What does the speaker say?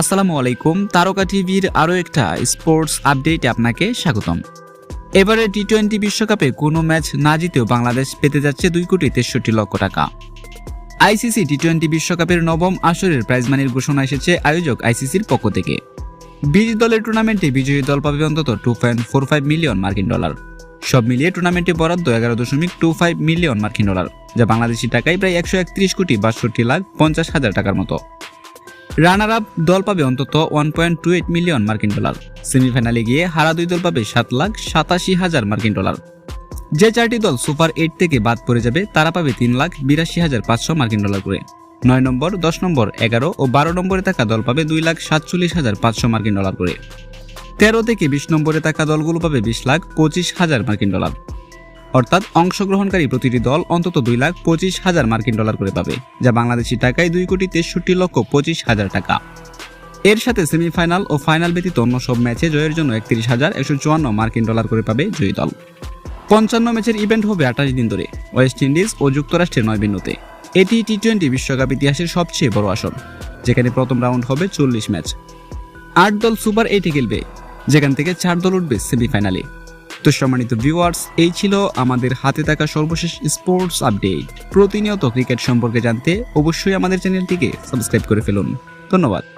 আসসালামু আলাইকুম, তারকা টিভির আরও একটা স্পোর্টস আপডেটে আপনাকে স্বাগতম। এবারে টি টোয়েন্টি বিশ্বকাপে কোনো ম্যাচ না জিতেও বাংলাদেশ পেতে যাচ্ছে দুই কোটি তেষট্টি লক্ষ টাকা। আইসিসি টি টোয়েন্টি বিশ্বকাপের নবম আসরের প্রাইজমানির ঘোষণা এসেছে আয়োজক আইসিসির পক্ষ থেকে। বিশ দলের টুর্নামেন্টে বিজয়ী দল পাবে অন্তত two point four five million মার্কিন ডলার। সব মিলিয়ে টুর্নামেন্টে বরাদ্দ এগারো দশমিক টু ফাইভ মিলিয়ন মার্কিন ডলার, যা বাংলাদেশি টাকায় প্রায় একশো একত্রিশ কোটি বাষট্টি লাখ পঞ্চাশ হাজার টাকার মতো। রানার আপ দল পাবে অন্তত one point two eight million মার্কিন ডলার। সেমিফাইনালে গিয়ে হারা দুই দল পাবে সাত লাখ সাতাশি হাজার মার্কিন ডলার। যে চারটি দল সুপার এইট থেকে বাদ পড়ে যাবে, তারা পাবে তিন লাখ বিরাশি হাজার পাঁচশো মার্কিন ডলার করে। নয় নম্বর, দশ নম্বর, এগারো ও বারো নম্বরে থাকা দল পাবে দুই লাখ সাতচল্লিশ হাজার পাঁচশো মার্কিন ডলার করে। তেরো থেকে বিশ নম্বরে থাকা দলগুলো পাবে বিশ লাখ পঁচিশ হাজার মার্কিন ডলার। অর্থাৎ অংশগ্রহণকারী প্রতিটি দল অন্তত দুই লাখ পঁচিশ হাজার মার্কিন ডলার করে পাবে, যা বাংলাদেশি টাকায় দুই কোটি তেষট্টি লক্ষ পঁচিশ হাজার টাকা। এর সাথে সেমিফাইনাল ও ফাইনাল ব্যতীত অন্য সব ম্যাচে জয়ের জন্য একত্রিশ হাজার একশো চুয়ান্ন মার্কিন ডলার করে পাবে জয়ী দল। পঞ্চান্ন ম্যাচের ইভেন্ট হবে আঠাশ দিন ধরে, ওয়েস্ট ইন্ডিজ ও যুক্তরাষ্ট্রের নয় বিন্দুতে। এটি টি টোয়েন্টি বিশ্বকাপ ইতিহাসের সবচেয়ে বড় আসর, যেখানে প্রথম রাউন্ড হবে চল্লিশ ম্যাচ। আট দল সুপার এইটে খেলবে, যেখান থেকে চার দল উঠবে সেমিফাইনালে। তো সম্মানিত ভিউয়ার্স এই ছিল আমাদের হাতে থাকা সর্বশেষ স্পোর্টস আপডেট প্রতিনিয়ত ক্রিকেট সম্পর্কে জানতে অবশ্যই আমাদের চ্যানেলটিকে সাবস্ক্রাইব করে ফেলুন। ধন্যবাদ।